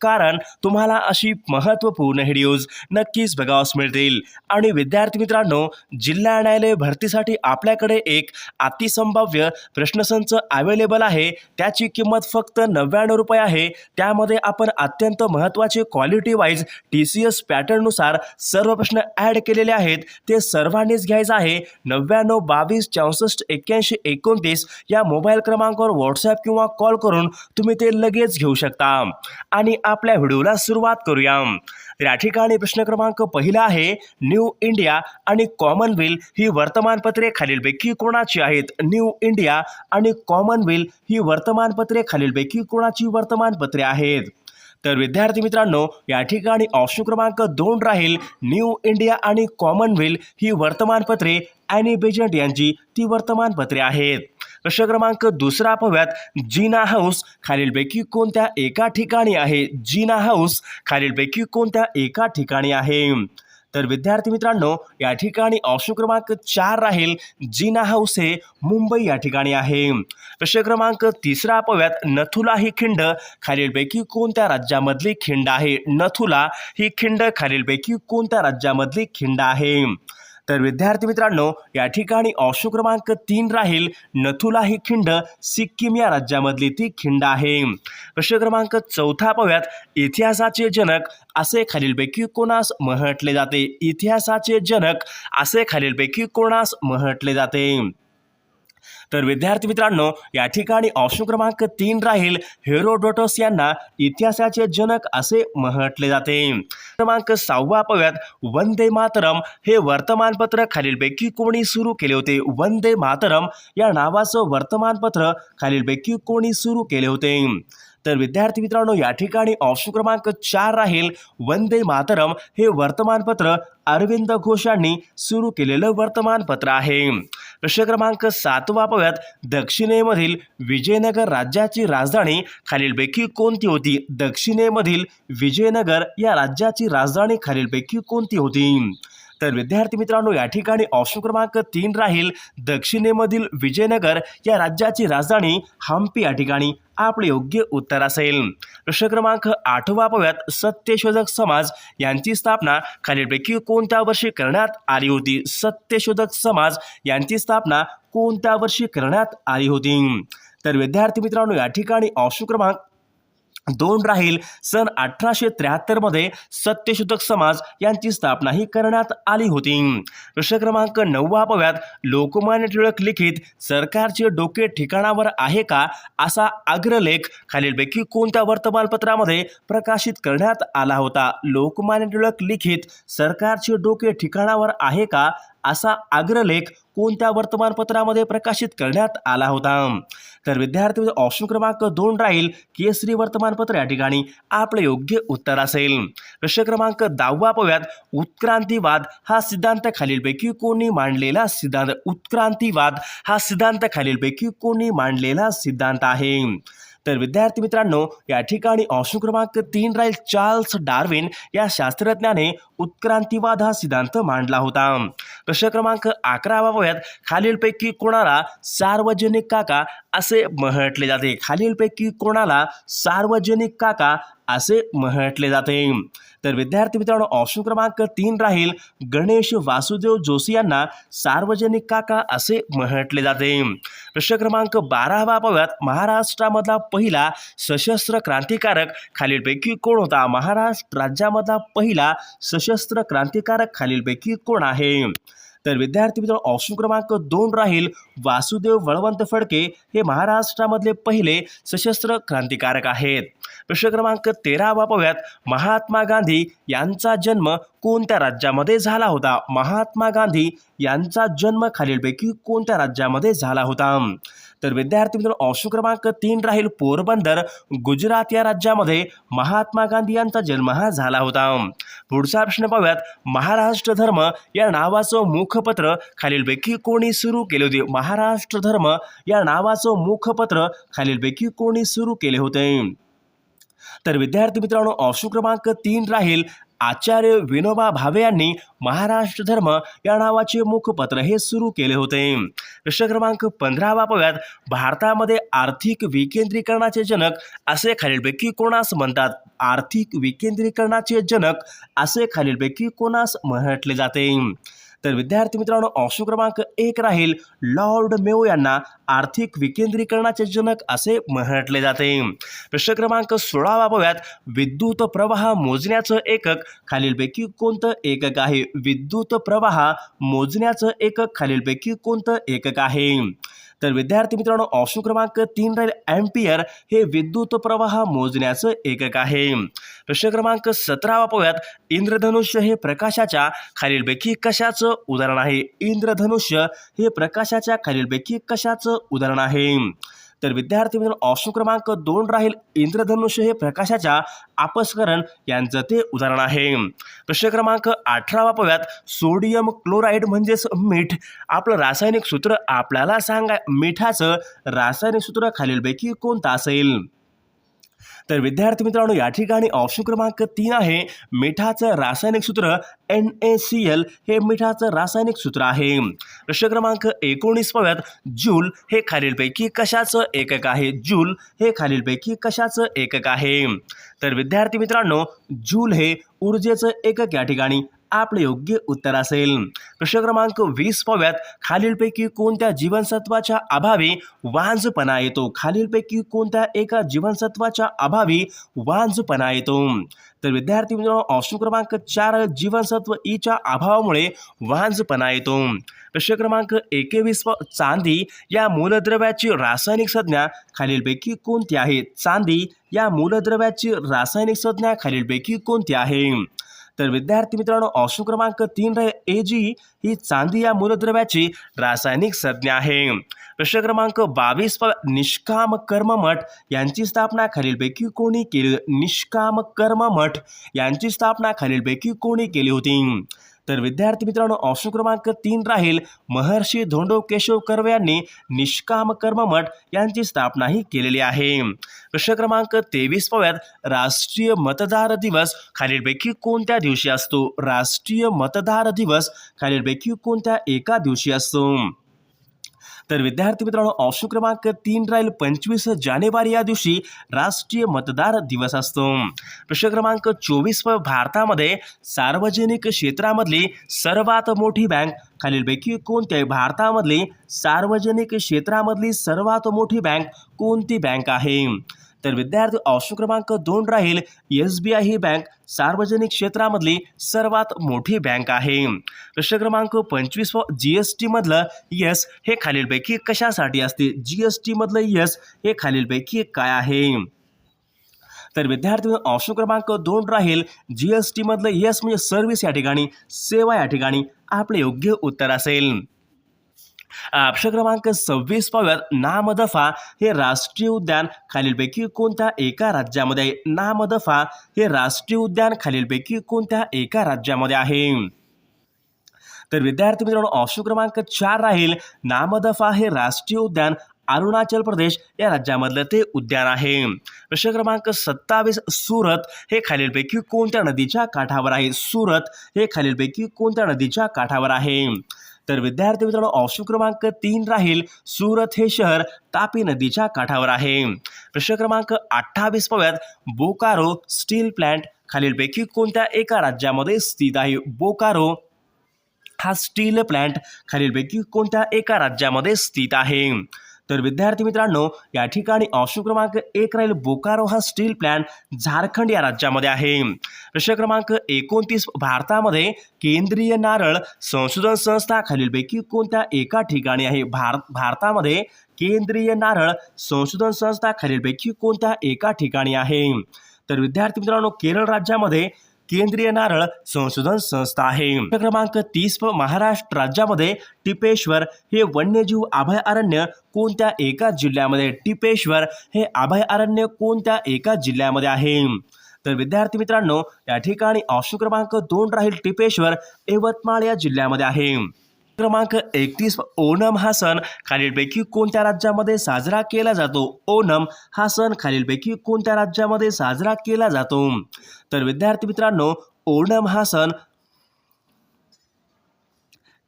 कारण तुम्हाला अशी महत्त्वपूर्ण व्हिडिओज नक्कीच बघावस मिळतील. आणि विद्यार्थी मित्रांनो जिल्हा न्यायालय भरतीसाठी आपल्याकडे एक अतिसंभाव्य प्रश्नसंच अवेलेबल आहे. त्याची किंमत फक्त नव्याण्णव रुपये आहे. त्यामध्ये आपण अत्यंत महत्त्वाचे quality wise T C S पॅटर्ननुसार सर्व प्रश्न ॲड केलेले आहेत. ते सर्वांनीच घ्यायचं आहे. नव्याण्णव बावीस चौसष्ट एक्क्याऐंशी एकोणतीस या मोबाईल क्रमांकावर व्हॉट्सॲप किंवा कॉल करून तुम्ही ते लगेच घेऊ शकता. आणि आपल्या व्हिडिओला सुरुवात करूया तर या ठिकाणी प्रश्न क्रमांक पहिला आहे न्यू इंडिया आणि कॉमनवेल्थ ही वर्तमानपत्रे खालीलपैकी कोणाची आहेत? न्यू इंडिया आणि कॉमनवेल्थ ही वर्तमानपत्रे खालीलपैकी कोणाची वर्तमानपत्रे आहेत? तर विद्यार्थी मित्रांनो या ठिकाणी ऑप्शन क्रमांक दोन राहील न्यू इंडिया आणि कॉमनवेल्थ ही वर्तमानपत्रे ॲनी बेजंट यांची ती वर्तमानपत्रे आहेत. प्रश्न क्रमांक दुसरा पाहूयात. जीना हाऊस खालीलपैकी कोणत्या एका ठिकाणी आहे? जीना हाऊस खालीलपैकी कोणत्या एका ठिकाणी आहे? तर विद्यार्थी मित्रांनो या ठिकाणी ऑप्शन क्रमांक चार राहील. जीना हाऊस हे मुंबई या ठिकाणी आहे. प्रश्न क्रमांक तिसरा पाहूयात. नथुला ही खिंड खालीलपैकी कोणत्या राज्यामधली खिंड आहे? नथुला ही खिंड खालीलपैकी कोणत्या राज्यामधली खिंड आहे? तर विद्यार्थी मित्रांनो या ठिकाणी ऑप्शन क्रमांक तीन राहील नथुला ही खिंड सिक्कीम या राज्यामधली ती खिंड आहे. प्रश्न क्रमांक चौथा पाहूयात इतिहासाचे जनक असे खालीलपैकी कोणास म्हटले जाते? इतिहासाचे जनक असे खालीलपैकी कोणास म्हटले जाते? तर विद्यार्थी मित्रांनो या ठिकाणी ऑप्शन क्रमांक तीन राहील. हेरोडोटस यांना इतिहासाचे जनक असे म्हटले जाते. क्रमांक सहावा पाहूयात वंदे मातरम हे वर्तमानपत्र खालीलपैकी कोणी सुरू केले होते? वंदे मातरम या नावाचं वर्तमानपत्र खालीलपैकी कोणी सुरू केले होते? तर विद्यार्थी मित्रांनो या ठिकाणी ऑप्शन क्रमांक चार राहील. वंदे मातरम हे वर्तमानपत्र अरविंद घोष यांनी सुरू केलेलं वर्तमानपत्र आहे. प्रश्न क्रमांक सातवा पाहूयात दक्षिणेमधील विजयनगर राज्याची राजधानी खालीलपैकी कोणती होती? दक्षिणेमधील विजयनगर या राज्याची राजधानी खालीलपैकी कोणती होती? तर विद्यार्थी मित्रांनो या ठिकाणी ऑप्शन क्रमांक तीन राहील दक्षिणेमधील विजयनगर. या राज्याची राजधानी हम्पी या ठिकाणी आपले योग्य उत्तर असेल. प्रश्न क्रमांक आठवा पाहूयात. सत्यशोधक समाज यांची स्थापना खालीलपैकी कोणत्या वर्षी करण्यात आली होती? सत्यशोधक समाज यांची स्थापना कोणत्या वर्षी करण्यात आली होती? तर विद्यार्थी मित्रांनो या ठिकाणी ऑप्शन क्रमांक दोन राहील. सन अठराशे त्र्याहत्तरमध्ये सत्यशोधक समाज यांची स्थापनाही करण्यात आली होती. प्रश्न क्रमांक नववा पाव्यात लोकमान्य टिळक लिखित सरकारचे डोके ठिकाणावर आहे का? असा अग्रलेख खालीलपैकी कोणत्या वर्तमानपत्रामध्ये प्रकाशित करण्यात आला होता? लोकमान्य टिळक लिखित सरकारचे डोके ठिकाणावर आहे का? असा अग्रलेख कोणत्या वर्तमानपत्रामध्ये प्रकाशित करण्यात आला होता? तर विद्यार्थी ऑप्शन क्रमांक दोन राहील. केसरी वर्तमानपत्र या ठिकाणी आपले योग्य उत्तर असेल. प्रश्न क्रमांक दहावा पाहूयात. उत्क्रांतीवाद हा सिद्धांत खालीलपैकी कोणी मांडलेला सिद्धांत. उत्क्रांतीवाद हा सिद्धांत खालीलपैकी कोणी मांडलेला सिद्धांत आहे. तर विद्यार्थी मित्रांनो या ठिकाणी ऑप्शन क्रमांक तीन राहील चार्ल्स डार्विन. या शास्त्रज्ञाने उत्क्रांतीवाद हा सिद्धांत मांडला होता. प्रश्न क्रमांक अकरा वयात खालीलपैकी कोणाला सार्वजनिक काका असे म्हटले जाते? खालीलपैकी कोणाला सार्वजनिक काका असे म्हटले जाते? तर विद्यार्थी मित्रांनो ऑप्शन क्रमांक तीन राहील गणेश वासुदेव जोशी यांना सार्वजनिक काका असे म्हटले जाते. प्रश्न क्रमांक बारावा पाहूयात. महाराष्ट्रामधला पहिला सशस्त्र क्रांतिकारक खालीलपैकी कोण होता? महाराष्ट्र राज्यामधला पहिला सशस्त्र क्रांतिकारक खालीलपैकी कोण आहे? तर विद्यार्थी मित्र ऑप्शन क्रमांक दोन राहील वासुदेव बळवंत फडके हे महाराष्ट्रामधले पहिले सशस्त्र क्रांतिकारक आहेत. प्रश्न क्रमांक तेरावा पाहूयात महात्मा गांधी यांचा जन्म कोणत्या राज्यामध्ये झाला होता? महात्मा गांधी यांचा जन्म खालीलपैकी कोणत्या राज्यामध्ये झाला होता? तर विद्यार्थी मित्र ऑप्शन क्रमांक तीन राहील पोरबंदर गुजरात या राज्यामध्ये महात्मा गांधी यांचा जन्म हा झाला होता. पुढचा प्रश्न पाहूयात. महाराष्ट्र धर्म या नावाचं मुखपत्र खालीलपैकी कोणी सुरू केले होते? महाराष्ट्र धर्म या नावाचं मुखपत्र खालीलपैकी कोणी सुरू केले होते? तर विद्यार्थी मित्रांनो ऑप्शन क्रमांक तीन राहील आचार्य विनोबा भावे यांनी महाराष्ट्र धर्म या नावाचे मुखपत्र हे सुरू केले होते. प्रश्न क्रमांक पंधरावा पाहूयात भारतामध्ये आर्थिक विकेंद्रीकरणाचे जनक असे खालीलपैकी कोणास म्हणतात? आर्थिक विकेंद्रीकरणाचे जनक असे खालीलपैकी कोणास म्हटले जाते? तर विद्यार्थी मित्रांनो ऑप्शन क्रमांक एक राहील. लॉर्ड मेओ यांना आर्थिक विकेंद्रीकरणाचे जनक असे म्हटले जाते. प्रश्न क्रमांक सोळावा पाहूयात विद्युत प्रवाह मोजण्याचं एकक खालीलपैकी कोणतं एकक आहे? विद्युत प्रवाह मोजण्याचं एकक खालीलपैकी कोणतं एकक आहे? तर विद्यार्थी मित्रांनो ऑप्शन क्रमांक तीन राहील अँपियर हे विद्युत प्रवाह मोजण्याचं एकक आहे. प्रश्न क्रमांक सतरावा पाहूयात इंद्रधनुष्य हे प्रकाशाच्या खालीलपैकी कशाचं उदाहरण आहे? इंद्रधनुष्य हे प्रकाशाच्या खालीलपैकी कशाचं उदाहरण आहे? तर विद्यार्थी मित्रांनो ऑप्शन क्रमांक दोन राहील इंद्रधनुष्य हे प्रकाशाच्या आपस्करण यांचं ते उदाहरण आहे. प्रश्न क्रमांक अठरावा पाहूयात. सोडियम क्लोराईड म्हणजेच मीठ. आपलं रासायनिक सूत्र आपल्याला सांगा मिठाचं रासायनिक सूत्र खालीलपैकी कोणतं असेल? तर विद्यार्थी मित्रांनो या ठिकाणी ऑप्शन क्रमांक तीन आहे. मिठाचं रासायनिक सूत्र एन ए सी एल हे मिठाचं रासायनिक सूत्र आहे. प्रश्न क्रमांक एकोणीस पव्यात जूल हे खालीलपैकी कशाचं एकक आहे? जूल हे खालीलपैकी कशाचं एकक आहे? तर विद्यार्थी मित्रांनो जूल हे ऊर्जेचं एकक या ठिकाणी. आपले योग्य उत्तर असेल. प्रश्न क्रमांक वीस पाहूयात. खालीलपैकी कोणत्या जीवनसत्वाच्या अभावी वांजपणा येतो? खालीलपैकी कोणत्या एका जीवनसत्वाच्या अभावी वांजपणा येतो? तर विद्यार्थी मित्रांनो ऑप्शन क्रमांक चार जीवनसत्व e ईच्या अभावामुळे वांजपणा येतो. प्रश्न क्रमांक एकेवीस चांदी या मूलद्रव्याची रासायनिक संज्ञा खालीलपैकी कोणती आहे? चांदी या मूलद्रव्याची रासायनिक संज्ञा खालीलपैकी कोणती आहे? तर विद्यार्थी मित्रांनो ऑप्शन क्रमांक तीन रे ए जी ही चांदी या मूलद्रव्याची रासायनिक संज्ञा आहे. प्रश्न क्रमांक बावीस निष्काम निष्काम कर्ममठ यांची स्थापना खालीलपैकी कोणी केली निष्काम कर्ममठ यांची स्थापना खालीलपैकी कोणी केली होती? तर विद्यार्थी मित्रांनो ऑप्शन क्रमांक तीन राहील महर्षी धोंडो केशव कर्वे यांनी निष्काम कर्ममठ यांची स्थापनाही केलेली आहे. प्रश्न क्रमांक तेवीस पाहूयात. राष्ट्रीय मतदार दिवस खालीलपैकी कोणत्या दिवशी असतो? राष्ट्रीय मतदार दिवस खालीलपैकी कोणत्या एका दिवशी असतो? तर विद्यार्थी मित्रांनो ऑप्शन क्रमांक तीन राहील. पंचवीस जानेवारी या दिवशी राष्ट्रीय मतदार दिवस असतो. प्रश्न क्रमांक चोवीस भारतामध्ये सार्वजनिक क्षेत्रामधली सर्वात मोठी बँक खालीलपैकी कोणती आहे भारतामधली सार्वजनिक क्षेत्रामधली सर्वात मोठी बँक कोणती बँक आहे? तर विद्यार्थी ऑप्शन क्रमांक दोन राहील. एस बी आय ही बँक सार्वजनिक क्षेत्रामधली सर्वात मोठी बँक आहे. प्रश्न क्रमांक पंचवीस जी एस टीमधलं यस हे खालीलपैकी कशासाठी असते? जी एस टीमधलं यस हे खालीलपैकी काय आहे? तर विद्यार्थी ऑप्शन क्रमांक दोन राहील. जी एस टीमधलं यस म्हणजे सर्व्हिस या ठिकाणी सेवा या ठिकाणी आपले योग्य उत्तर असेल. ऑप्शन क्रमांक सव्वीस पाव्यात नामदफा हे राष्ट्रीय उद्यान खालीलपैकी कोणत्या एका राज्यामध्ये आहे? नामदफा हे राष्ट्रीय उद्यान खालीलपैकी कोणत्या एका राज्यामध्ये आहे? तर विद्यार्थी मित्रांनो ऑप्शन क्रमांक चार राहील. नामदफा हे राष्ट्रीय उद्यान अरुणाचल प्रदेश या राज्यामधलं ते उद्यान आहे. प्रश्न क्रमांक सत्तावीस सुरत. हे खालीलपैकी कोणत्या नदीच्या काठावर आहे? सुरत हे खालीलपैकी कोणत्या नदीच्या काठावर आहे? तर विद्यार्थी मित्रांनो ऑप्शन क्रमांक तीन राहील. सुरत हे शहर तापी नदीच्या काठावर आहे. प्रश्न क्रमांक अठ्ठावीस पाव्यात बोकारो स्टील प्लांट खालीलपैकी कोणत्या एका राज्यामध्ये स्थित आहे? बोकारो हा स्टील प्लांट खालीलपैकी कोणत्या एका राज्यामध्ये स्थित आहे? तर विद्यार्थी मित्रांनो या ठिकाणी ऑप्शन क्रमांक एक राहील बोकारो हा स्टील प्लॅन्ट झारखंड या राज्यामध्ये आहे. प्रश्न क्रमांक एकोणतीस भारतामध्ये केंद्रीय नारळ संशोधन संस्था खालीलपैकी कोणत्या एका ठिकाणी आहे? भारत भारतामध्ये केंद्रीय नारळ संशोधन संस्था खालीलपैकी कोणत्या एका ठिकाणी आहे? तर विद्यार्थी मित्रांनो केरळ राज्यामध्ये केंद्रीय नारळ संशोधन संस्था आहे. क्रमांक तीस महाराष्ट्र राज्यामध्ये टिपेश्वर हे वन्यजीव अभयारण्य कोणत्या एका जिल्ह्यामध्ये? टिपेश्वर हे अभयारण्य कोणत्या एका जिल्ह्यामध्ये आहे? तर विद्यार्थी मित्रांनो या ठिकाणी ऑप्शन क्रमांक दोन राहील टिपेश्वर यवतमाळ या जिल्ह्यामध्ये आहे. क्रमांक एकतीस ओणम हा सण खालीलपैकी कोणत्या राज्यामध्ये साजरा केला जातो? ओणम हा सण खालीलपैकी कोणत्या राज्यामध्ये साजरा केला जातो? तर विद्यार्थी मित्रांनो ओणम हा सण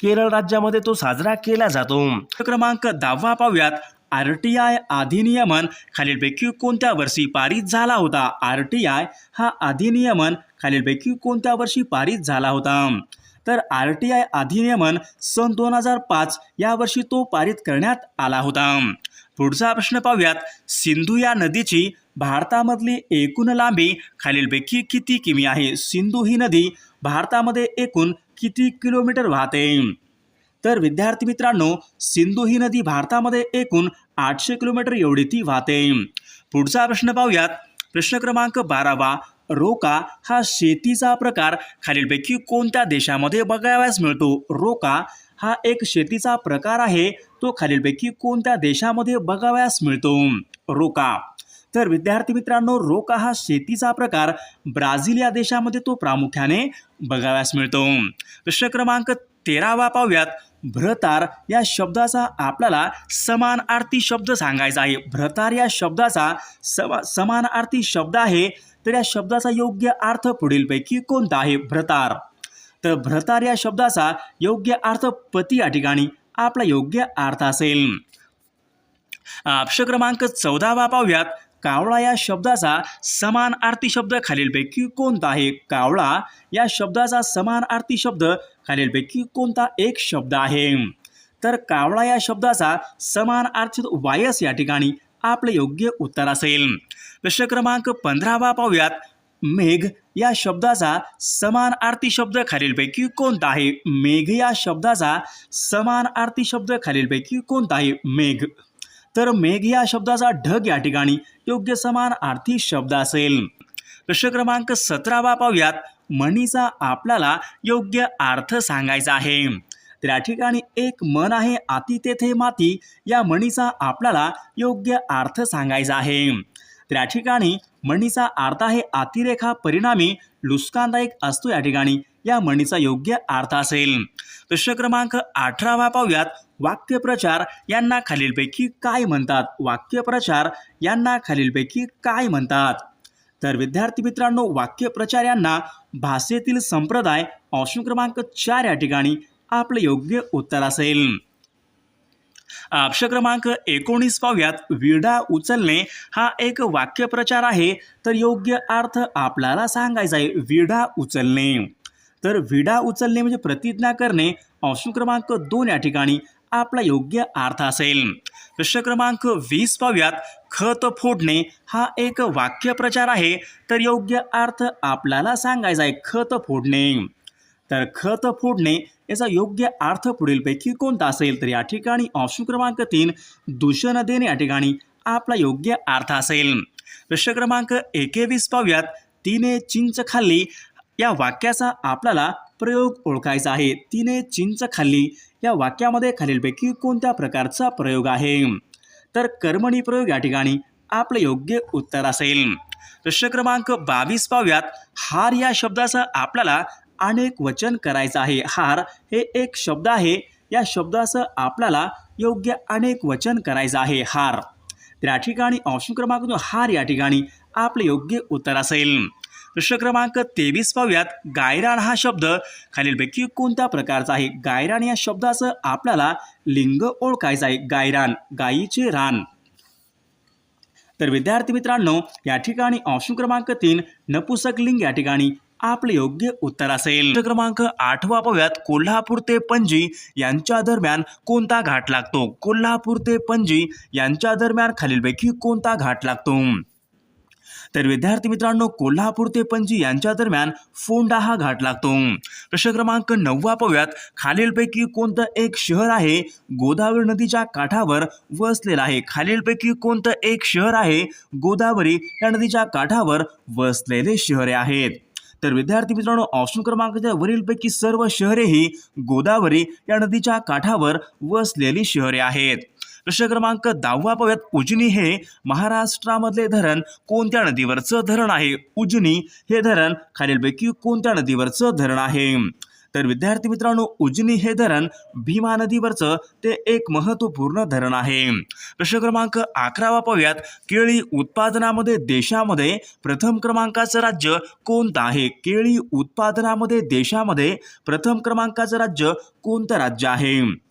केरळ राज्यामध्ये तो साजरा केला जातो. क्रमांक दहावा पाहूयात. आर टी आय अधिनियमन खालीलपैकी कोणत्या वर्षी पारित झाला होता? आर टी आय हा अधिनियमन खालीलपैकी कोणत्या वर्षी पारित झाला होता? तर आर टी आय अधिनियमन सन दोन हजार पाच या वर्षी तो पारित करण्यात आला होता. पुढचा प्रश्न पाहूयात. सिंधू या नदीची भारतामधली एकूण लांबी खालीलपैकी किती किमी आहे? सिंधू ही नदी भारतामध्ये एकूण किती किलोमीटर वाहते? तर विद्यार्थी मित्रांनो सिंधू ही नदी भारतामध्ये एकूण आठशे किलोमीटर एवढी ती वाहते. पुढचा प्रश्न पाहूयात. प्रश्न क्रमांक बारावा. रोका हा शेतीचा प्रकार. खालीलपैकी कोणत्या देशामध्ये बघावयास मिळतो? रोका हा एक शेतीचा प्रकार आहे. तो खालीलपैकी कोणत्या देशामध्ये बघावयास मिळतो? रोका. तर विद्यार्थी मित्रांनो रोका हा शेतीचा प्रकार. ब्राझील या देशामध्ये तो प्रामुख्याने बघावयास मिळतो. प्रश्न क्रमांक तेरावा पाहूयात. भ्रतार या शब्दाचा आपल्याला समान अर्थी शब्द सांगायचा आहे. भ्रतार या शब्दाचा समा समान अर्थी शब्द आहे. तर या शब्दाचा योग्य अर्थ पुढीलपैकी कोणता आहे भ्रतार. तर भ्रतार या शब्दाचा योग्य अर्थ पती या ठिकाणी आपला योग्य अर्थ असेल. ऑप्शन क्रमांक चौदावा पाहूयात. कावळा या शब्दाचा समान आरती शब्द खालीलपैकी कोणता आहे कावळा या शब्दाचा समान आरती शब्द खालीलपैकी कोणता एक शब्द आहे? तर कावळा या शब्दाचा समान अर्थ वायस या ठिकाणी आपलं योग्य उत्तर असेल. प्रश्न क्रमांक पंधरावा पाहूयात. मेघ या शब्दाचा समान आरती शब्द खालीलपैकी कोणता आहे? मेघ या शब्दाचा समान आरती शब्द खालीलपैकी कोणता आहे? मेघ. तर मेघ या शब्दाचा ढग या ठिकाणी योग्य समान आर्थी शब्द असेल. प्रश्न क्रमांक सतरावा पाहूयात. म्हणीचा आपल्याला योग्य अर्थ सांगायचा आहे. त्या ठिकाणी एक मन आहे आती तेथे माती. या म्हणीचा आपल्याला योग्य अर्थ सांगायचा आहे. त्या ठिकाणी म्हणीचा अर्थ आहे अतिरेखा परिणामी लुस्कानदायक असतो या ठिकाणी. या म्हणीचा योग्य अर्थ असेल. प्रश्न क्रमांक अठरावा पाहूयात. वाक्यप्रचार यांना खालीलपैकी काय म्हणतात? वाक्यप्रचार यांना खालीलपैकी काय म्हणतात? तर विद्यार्थी मित्रांनो वाक्यप्रचार यांना भाषेतील संप्रदाय ऑप्शन क्रमांक चार या ठिकाणी. आपलं योग्य उत्तर असेल. ऑप्शन क्रमांक एकोणीस पाव्यात विडा उचलणे हा एक वाक्यप्रचार आहे. तर योग्य अर्थ आपल्याला सांगायचा आहे. विडा उचलणे. तर विडा उचलणे म्हणजे प्रतिज्ञा करणे. ऑप्शन क्रमांक दोन या ठिकाणी आपला योग्य अर्थ असेल. प्रश्न क्रमांक वीस पाव्यात खत फोडणे हा एक वाक्यप्रचार आहे. तर योग्य अर्थ आपल्याला सांगायचा आहे. खत फोडणे. तर खत फोडणे याचा योग्य अर्थ पुढीलपैकी कोणता असेल तर या ठिकाणी ऑप्शन क्रमांक तीन दूषण देणे या ठिकाणी आपला योग्य अर्थ असेल. प्रश्न क्रमांक एकेवीस पाहूयात. तिने चिंच खाल्ली. या वाक्याचा आपल्याला प्रयोग ओळखायचा आहे. तिने चिंच खाल्ली. या वाक्यामध्ये खालीलपैकी कोणत्या प्रकारचा प्रयोग आहे? तर कर्मणी प्रयोग या ठिकाणी आपलं योग्य उत्तर असेल. प्रश्न क्रमांक बावीस पाहूयात. हार या शब्दाचं आपल्याला अनेक वचन करायचं आहे. हार हे एक शब्द आहे. या शब्दाचं आपल्याला योग्य अनेक वचन करायचं आहे. हार. तर या ठिकाणी ऑप्शन क्रमांक दोन हार या ठिकाणी आपलं योग्य उत्तर असेल. प्रश्न क्रमांक तेवीस पाहूयात. गायरान हा शब्द खालीलपैकी कोणत्या प्रकारचा आहे? गायरान या शब्दाचं आपल्याला लिंग ओळखायचं आहे. गायरान गायीचे रान. तर विद्यार्थी मित्रांनो या ठिकाणी ऑप्शन क्रमांक तीन नपुसक लिंग या ठिकाणी आपलं योग्य उत्तर असेल. क्रमांक आठवा पाहूयात कोल्हापूर ते पणजी यांच्या दरम्यान कोणता घाट लागतो? कोल्हापूर ते पणजी यांच्या दरम्यान खालीलपैकी कोणता घाट लागतो? तर विद्यार्थी मित्रांनो कोल्हापूर ते पणजी यांच्या दरम्यान फोंडा हा घाट लागतो. प्रश्न क्रमांक नववा पाहूयात खालीलपैकी कोणतं एक शहर आहे? गोदावरी नदीच्या काठावर वसलेलं आहे. खालीलपैकी कोणतं एक शहर आहे? गोदावरी या नदीच्या काठावर वसलेले शहरे आहेत. तर विद्यार्थी मित्रांनो ऑप्शन क्रमांकाच्या वरीलपैकी सर्व शहरे ही गोदावरी या नदीच्या काठावर वसलेली शहरे आहेत. प्रश्न क्रमांक दहावा पाहूयात. उजनी हे महाराष्ट्रामधले धरण कोणत्या नदीवरचं धरण आहे? उजनी हे धरण खालीलपैकी कोणत्या नदीवरचं धरण आहे? तर विद्यार्थी मित्रांनो उजनी हे धरण भीमा नदीवरचं ते एक महत्त्वपूर्ण धरण आहे. प्रश्न क्रमांक अकरावा पाहूयात केळी उत्पादनामध्ये देशामध्ये प्रथम क्रमांकाचं राज्य कोणतं आहे? केळी उत्पादनामध्ये देशामध्ये प्रथम क्रमांकाचं राज्य कोणतं राज्य आहे?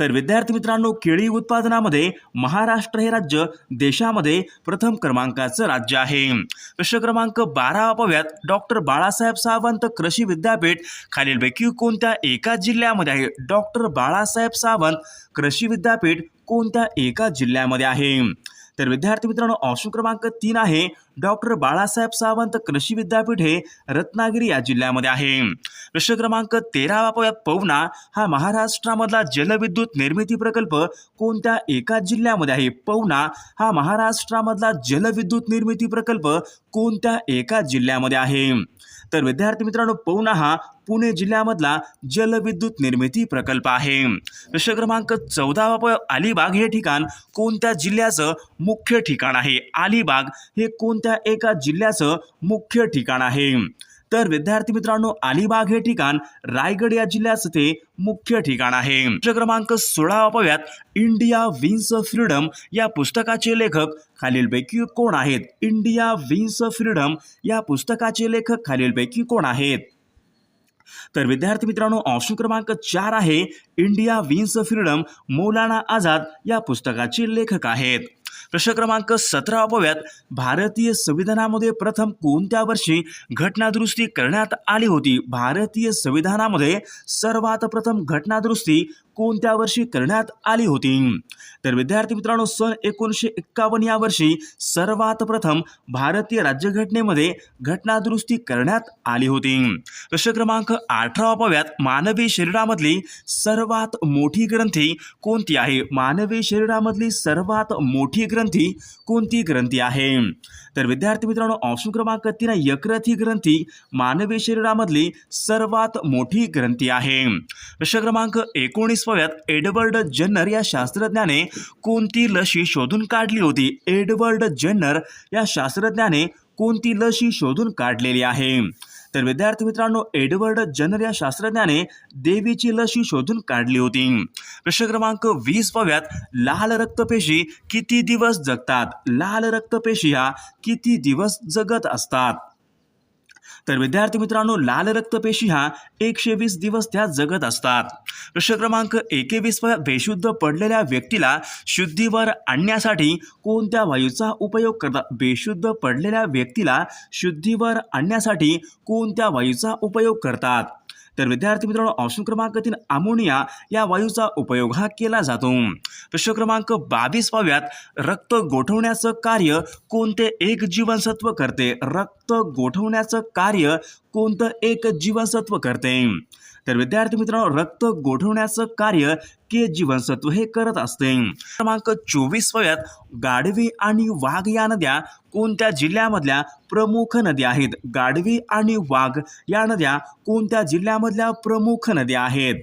तर विद्यार्थी मित्रांनो केळी उत्पादनामध्ये महाराष्ट्र हे राज्य देशामध्ये प्रथम क्रमांकाचं राज्य आहे. प्रश्न क्रमांक बारा पाहूयात डॉक्टर बाळासाहेब सावंत कृषी विद्यापीठ खालीलपैकी कोणत्या एका जिल्ह्यामध्ये आहे? डॉक्टर बाळासाहेब सावंत कृषी विद्यापीठ कोणत्या एका जिल्ह्यामध्ये आहे? तर विद्यार्थी मित्रांनो ऑप्शन क्रमांक तीन आहे. डॉक्टर बाळासाहेब सावंत कृषी विद्यापीठ हे रत्नागिरी या जिल्ह्यामध्ये आहे. प्रश्न क्रमांक तेरावा पवना हा महाराष्ट्रामधला जलविद्युत निर्मिती प्रकल्प कोणत्या एका जिल्ह्यामध्ये आहे? पवना हा महाराष्ट्रामधला जलविद्युत निर्मिती प्रकल्प कोणत्या एका जिल्ह्यामध्ये आहे? तर विद्यार्थी मित्रांनो पवना हा पुणे जिल्ह्यामधला जलविद्युत निर्मिती प्रकल्प आहे. प्रश्न क्रमांक चौदा प अलिबाग हे ठिकाण कोणत्या जिल्ह्याचं मुख्य ठिकाण आहे? अलिबाग हे कोणत्या एका जिल्ह्याचं मुख्य ठिकाण आहे? तर विद्यार्थी मित्रांनो अलिबाग हे ठिकाण रायगड या जिल्ह्याचं ते मुख्य ठिकाण आहे. प्रश्न क्रमांक सोळावा पाहूयात इंडिया विन्स फ्रीडम या पुस्तकाचे लेखक खालीलपैकी कोण आहेत? इंडिया विन्स फ्रीडम या पुस्तकाचे लेखक खालीलपैकी कोण आहेत? तर विद्यार्थी मित्रांनो ऑप्शन क्रमांक चार आहे India wins freedom Maulana Azad या पुस्तकाचे लेखक आहेत. प्रश्न क्रमांक सतरा अपव्यात भारतीय संविधानामध्ये प्रथम कोणत्या वर्षी घटनादुरुस्ती करण्यात आली होती? भारतीय संविधानामध्ये सर्वात प्रथम घटनादुरुस्ती कोणत्या वर्षी करण्यात आली होती? तर विद्यार्थी मित्रांनो सन एकोणीसशे एक्कावन्न या वर्षी सर्वात प्रथम भारतीय राज्यघटनेमध्ये घटनादुरुस्ती करण्यात आली होती. प्रश्न क्रमांक अठरा पाहूयात. मानवी शरीरामधली सर्वात मोठी ग्रंथी कोणती आहे? मानवी शरीरामधली सर्वात मोठी ग्रंथी कोणती ग्रंथी आहे? तर विद्यार्थी मित्रांनो ऑप्शन क्रमांक तीन यकृत ही ग्रंथी मानवी शरीरामधली सर्वात मोठी ग्रंथी आहे. प्रश्न क्रमांक एकोणीस पाहूयात एडवर्ड जन्नर या शास्त्रज्ञाने कोणती लशी शोधून काढली होती? एडवर्ड जन्नर या शास्त्रज्ञाने कोणती लशी शोधून काढलेली आहे? तर विद्यार्थी मित्रांनो एडवर्ड जनर या शास्त्रज्ञाने देवीची लशी शोधून काढली होती. प्रश्न क्रमांक वीस पव्यात लाल रक्तपेशी किती दिवस जगतात? लाल रक्तपेशी ह्या किती दिवस जगत असतात? तर विद्यार्थी मित्रांनो लाल रक्तपेशी ह्या एकशे वीस दिवस त्या जगत असतात. प्रश्न क्रमांक एकवीस बेशुद्ध पडलेल्या व्यक्तीला शुद्धीवर आणण्यासाठी कोणत्या वायूचा उपयोग करतात? बेशुद्ध पडलेल्या व्यक्तीला शुद्धीवर आणण्यासाठी कोणत्या वायूचा उपयोग करतात? तर विद्यार्थी मित्रांनो ऑप्शन क्रमांक तीन अमोनिया या वायूचा उपयोग हा केला जातो. प्रश्न क्रमांक बावीस पाव्यात रक्त गोठवण्याचं कार्य कोणते एक जीवनसत्व करते? रक्त गोठवण्याचं कार्य कोणतं एक जीवनसत्व करते? तर विद्यार्थी मित्रांनो रक्त गोठवण्याचं कार्य के जीवनसत्व हे करत असते. क्रमांक चोवीस वयात गाढवी आणि वाघ या नद्या कोणत्या जिल्ह्यामधल्या प्रमुख नद्या आहेत? गाढवी आणि वाघ या नद्या कोणत्या जिल्ह्यामधल्या प्रमुख नद्या आहेत?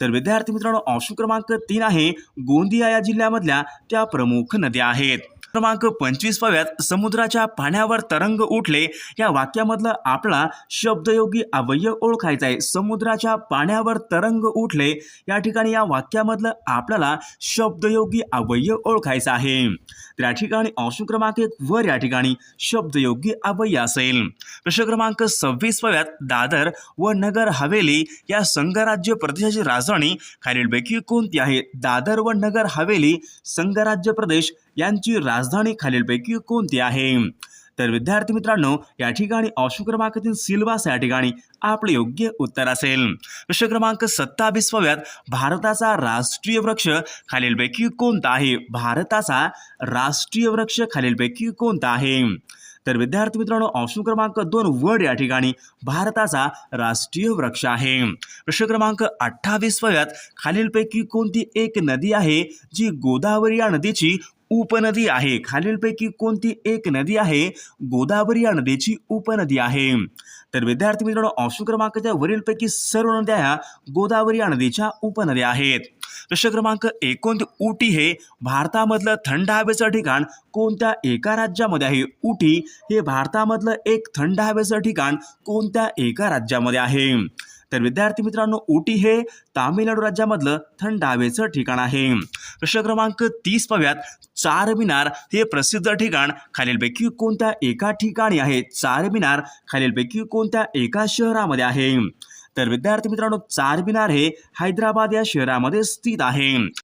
तर विद्यार्थी मित्रांनो ऑप्शन क्रमांक तीन आहे गोंदिया या जिल्ह्यामधल्या त्या प्रमुख नद्या आहेत. क्रमांक पंचवीस पव्यात समुद्राच्या पाण्यावर तरंग उठले. या वाक्यामधलं आपला शब्दयोगी अवयव ओळखायचा आहे समुद्राच्या पाण्यावर तरंग उठले. या ठिकाणी या वाक्यामधलं आपल्याला शब्दयोगी अवयव ओळखायचा आहे. तर या ठिकाणी अंशू क्रमांक एक वर या ठिकाणी शब्दयोगी अवयव असेल. प्रश्न क्रमांक सव्वीस पव्यात दादर व नगर हवेली या संघराज्य प्रदेशाची राजधानी खालीलपैकी कोणती आहे? दादर व नगर हवेली संघराज्य प्रदेश यांची राजधानी खालीलपैकी कोणती आहे? तर विद्यार्थी मित्रांनो या ठिकाणी ऑप्शन क्रमांक तीन सिल्वास या ठिकाणी आपले योग्य उत्तर असेल. प्रश्न क्रमांक सत्तावीसव्यात भारताचा राष्ट्रीय वृक्ष खालीलपैकी कोणता आहे? भारताचा राष्ट्रीय वृक्ष खालीलपैकी कोणता आहे? तर विद्यार्थी मित्रांनो ऑप्शन क्रमांक दोन वड या ठिकाणी भारताचा राष्ट्रीय वृक्ष आहे. प्रश्न क्रमांक अठ्ठावीस वयात खालीलपैकी कोणती एक नदी आहे जी गोदावरी या नदीची उपनदी आहे. खालीलपैकी कोणती एक नदी आहे? गोदावरी या नदीची उपनदी आहे. तर विद्यार्थी मित्रांनो ऑप्शन क्रमांकच्या वरीलपैकी सर्व नद्या ह्या गोदावरी या नदीच्या उपनद्या आहेत. प्रश्न क्रमांक एकोण उटी हे भारतामधलं थंड हवेचं ठिकाण? कोणत्या एका राज्यामध्ये आहे? उटी हे भारतामधलं एक थंड हवेचं ठिकाण कोणत्या एका राज्यामध्ये आहे? तर विद्यार्थी मित्रांनो उटी हे तामिळनाडू राज्यामधलं थंड हवेचं ठिकाण आहे. प्रश्न क्रमांक तीस पाव्यात चारमिनार हे प्रसिद्ध ठिकाण. खालीलपैकी कोणत्या एका ठिकाणी आहे? चारमिनार खालीलपैकी कोणत्या एका शहरामध्ये आहे? तर विद्यार्थी मित्रांनो चारमिनार हे हैदराबाद या शहरामध्ये स्थित आहे.